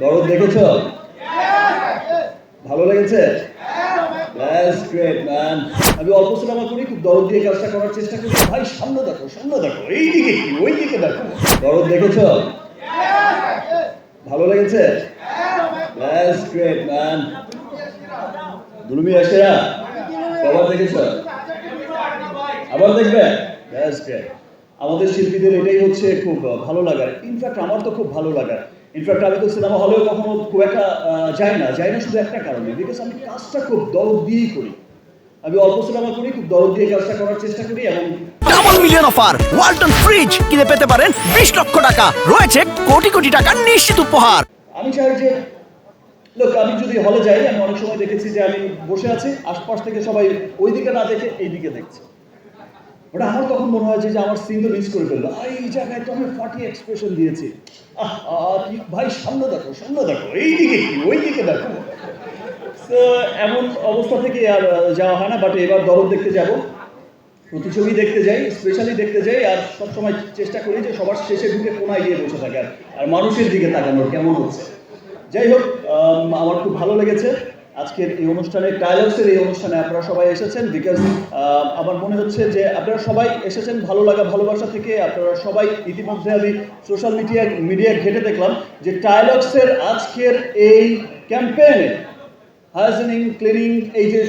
দরদ দেখেছ? ভালো লেগেছে? That's great, man. আমি অল্প সিনেমা করি খুব দরদ দিয়ে কাজটা করার চেষ্টা করি ভাই সামনে দেখো সামনে দেখো এই দিকে কি ওই দিকে দেখো। দরদ দেখেছ? ভালো লেগেছে? That's great, man. দুলুমি আসে না কবার দেখেছ? আবার দেখবে? That's great. আমাদের শিল্পীদের এটাই হচ্ছে খুব ভালো লাগার। ইনফ্যাক্ট আমার তো খুব ভালো লাগার। ইনফ্যাক্ট আমি তো সিনেমা হলেও কখনো খুব একটা যাই না যাই না শুধু একটা কারণে বিকজ আমি কাজটা খুব দরদ দিয়েই করি। আমি অল্প সিনেমা করি খুব দরদ দিয়ে কাজটা করার চেষ্টা করি এবং double million offer Walton fridge কিনে পেতে পারেন বিশ লক্ষ টাকা। রয়েছে কোটি কোটি টাকার নিশ্চিত উপহার। আমি চাই যে লোক আমি যদি হলে যাই আমি অনেক সময় দেখেছি যে আমি বসে আছি আশপাশ থেকে সবাই ওই দিকে না দেখে এই দিকে দেখছে। ওটা আমার তখন মনে হয় যে আমার সিন তো মিস করে ফেলল এই জায়গায় তো আমি ফাটিয়ে এক্সপ্রেশন দিয়েছি। আহ ভাই সামনে দেখো সামনে দেখো এই দিকে কি ওই দিকে দেখো এমন অবস্থা থেকে আর যাওয়া হয় না বাট এবার দরদ দেখতে যাব। প্রতিছবি দেখতে যাই স্পেশালি দেখতে যাই আর সবসময় চেষ্টা করি যে সবার শেষে ঢুকে কোনায় গিয়ে বসে থাকার আর মানুষের দিকে তাকানোর কেমন হচ্ছে। যাই হোক আম, আমার খুব ভালো লেগেছে। আজকের এই অনুষ্ঠানে ডায়ালগসের এই অনুষ্ঠানে আপনারা সবাই এসেছেন বিকজ আমার মনে হচ্ছে যে আপনারা সবাই এসেছেন ভালো লাগা, ভালোবাসা থেকে। আপনারা সবাই ইতিমধ্যে আমি সোশ্যাল মিডিয়া মিডিয়া ঘেটে দেখলাম যে ডায়ালগসের আজকের এই ক্যাম্পেইনে হাইজেনিং ক্লিনিং এই যে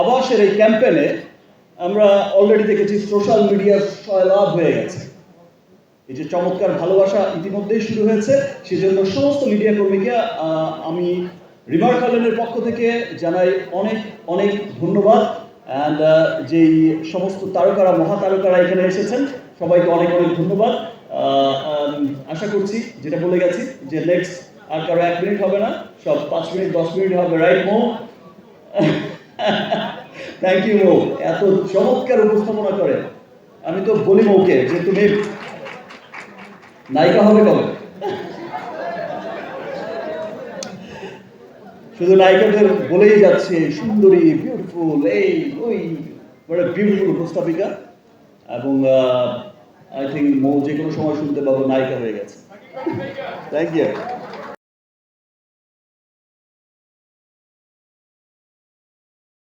আবাসের এই ক্যাম্পেইনে আমরা অলরেডি দেখেছি সোশ্যাল মিডিয়া সয়লাভ হয়ে গেছে। এই যে চমৎকার ভালোবাসা ইতিমধ্যেই শুরু হয়েছে, সেজন্য সমস্ত মিডিয়া কর্মীকে আমি রিমার কালেনের পক্ষ থেকে জানাই অনেক অনেক ধন্যবাদ। অ্যান্ড যেই সমস্ত তারকারা মহাতারকারা এখানে এসেছেন, সবাইকে অনেক অনেক ধন্যবাদ। আশা করছি, যেটা বলে গেছি, যে নেক্সট আর কারও এক মিনিট হবে না, সব পাঁচ মিনিট, দশ মিনিট হবে রাইট মো থ্যাংক ইউ মো এত চমৎকার উপস্থাপনা করে। আমি তো বলি মৌকে যে তুমি নায়িকা হবে কবে? শুধু নায়িকাদের বলেই যাচ্ছে, সুন্দরী বিউটিফুল এই, ওই, বড় বিউটিফুল উপস্থাপিকা। এবং আই থিঙ্ক মৌ যে কোনো সময় শুনতে পাবো, নায়িকা হয়ে গেছে। Thank you